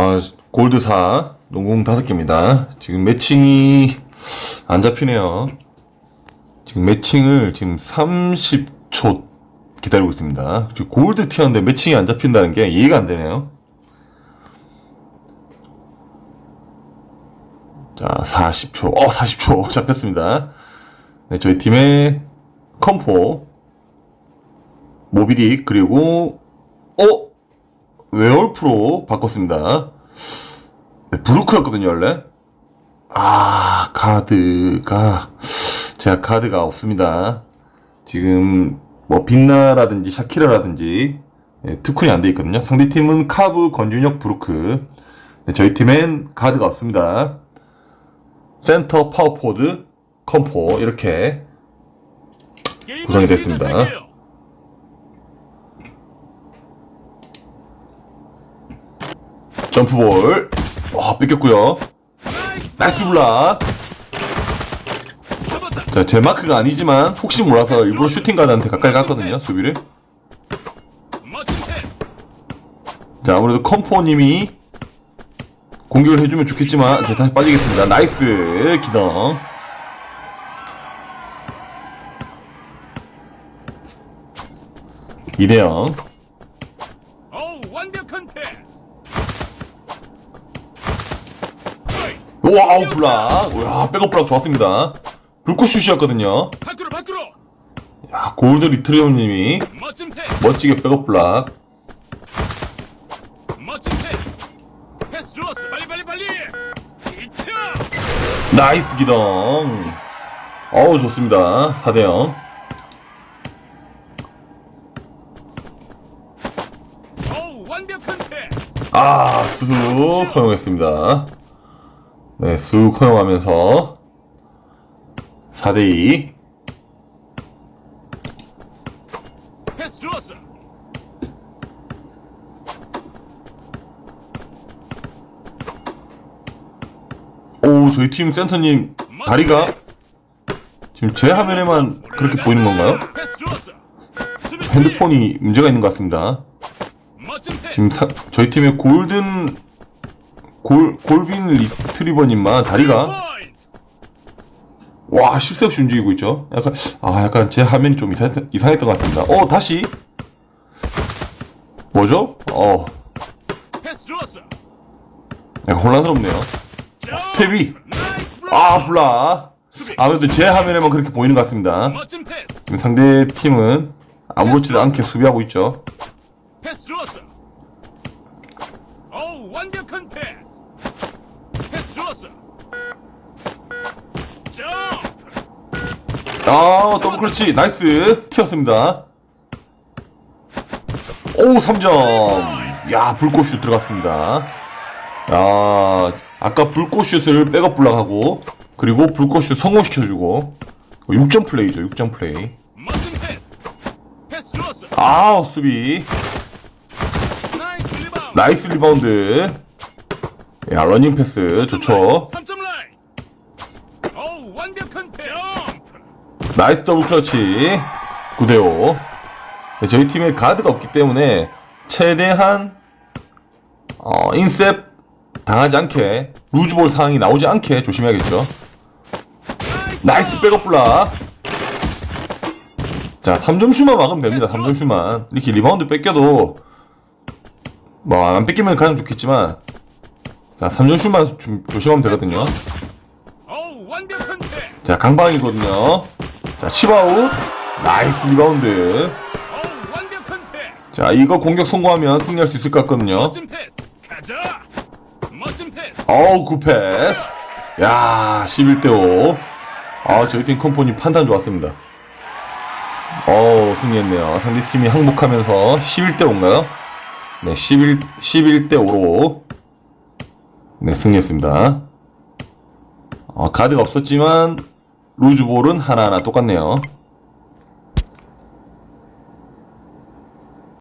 아, 골드 4, 농공 5개입니다. 지금 매칭이 안 잡히네요. 지금 매칭을 지금 30초 기다리고 있습니다. 골드 티어인데 매칭이 안 잡힌다는 게 이해가 안 되네요. 자, 40초. 어, 40초 잡혔습니다. 네, 저희 팀의 컴포, 모비딕, 그리고, 어? 웨얼프로 바꿨습니다. 네, 브루크였거든요, 원래. 아, 카드가, 제가 카드가 없습니다. 지금, 뭐, 빛나라든지 샤키라라든지, 예, 특훈이 안 돼 있거든요. 상대 팀은 카브, 권준혁, 브루크. 네, 저희 팀엔 카드가 없습니다. 센터, 파워포드, 컴포, 이렇게. 구성이 됐습니다. 점프볼. 와, 뺏겼고요 나이스 블락. 자, 제 마크가 아니지만, 혹시 몰라서 일부러 슈팅 가드한테 가까이 갔거든요, 수비를. 자, 아무래도 컴포님이 공격을 해주면 좋겠지만, 제가 다시 빠지겠습니다. 나이스, 기동. 이대영. 어우, 완벽한 패스. 와우, 블락. 와, 백업 블락 좋았습니다. 불꽃슛이었거든요. 밖으로 밖으로. 야, 골드 멋진 패스. 멋지게 백업 블락. 멋진 패스. 패스 좋았어. 빨리 빨리 빨리. 히트. 나이스 기동. 어우, 좋습니다. 4대0. 어우, 완벽한 패스. 아, 쑥 허용했습니다. 네, 쑥 허용하면서 4대2. 패스 좋았어. 오, 저희 팀 센터님 다리가. 지금 제 화면에만 그렇게 보이는 건가요? 패스 좋았어. 수비, 수비. 핸드폰이 문제가 있는 것 같습니다. 멋진 패스. 지금 사- 저희 팀의 골든 골 골빈 리트리버님만 다리가. 와 실수 없이 움직이고 있죠. 약간 아 약간 제 화면이 좀 이상, 이상했던 것 같습니다. 어 다시 뭐죠? 어. 약간 혼란스럽네요. 점프. 스텝이. 아 블라 아무래도 제 화면에만 그렇게 보이는 것 같습니다. 지금 상대 팀은 아무렇지도 않게 수비하고 있죠. 아 더블 클러치 나이스 튀었습니다. 오 3점. 야 불꽃슛 들어갔습니다. 야 아까 불꽃슛을 백업 블락하고 그리고 불꽃슛 성공시켜주고 6점 플레이죠 6점 플레이. 아 수비. 나이스 리바운드. 야 러닝 패스 좋죠. 3점 라인. 어우, 완벽한 패스. 점프. 나이스 더블 클러치. 9대5 네, 저희 팀에 가드가 없기 때문에 최대한 어, 인셉 당하지 않게 루즈볼 상황이 나오지 않게 조심해야겠죠. 나이스 백업 블락. 자 3점 슛만 막으면 됩니다. 3점 슛만. 이렇게 리바운드 뺏겨도 뭐 안 뺏기면 가장 좋겠지만 자 3점 슛만 좀 조심하면 되거든요. 자 강방이거든요 자 치바웃. 나이스 리바운드. 자 이거 공격 성공하면 승리할 수 있을 것 같거든요. 어우 굿패스. 야 11대5 아 저희 팀 컴포니 판단 좋았습니다. 어우 승리했네요. 상대팀이 항복하면서 11대5인가요? 네 11, 11대5로 네 승리했습니다. 어, 카드가 없었지만 루즈볼은 하나하나 똑같네요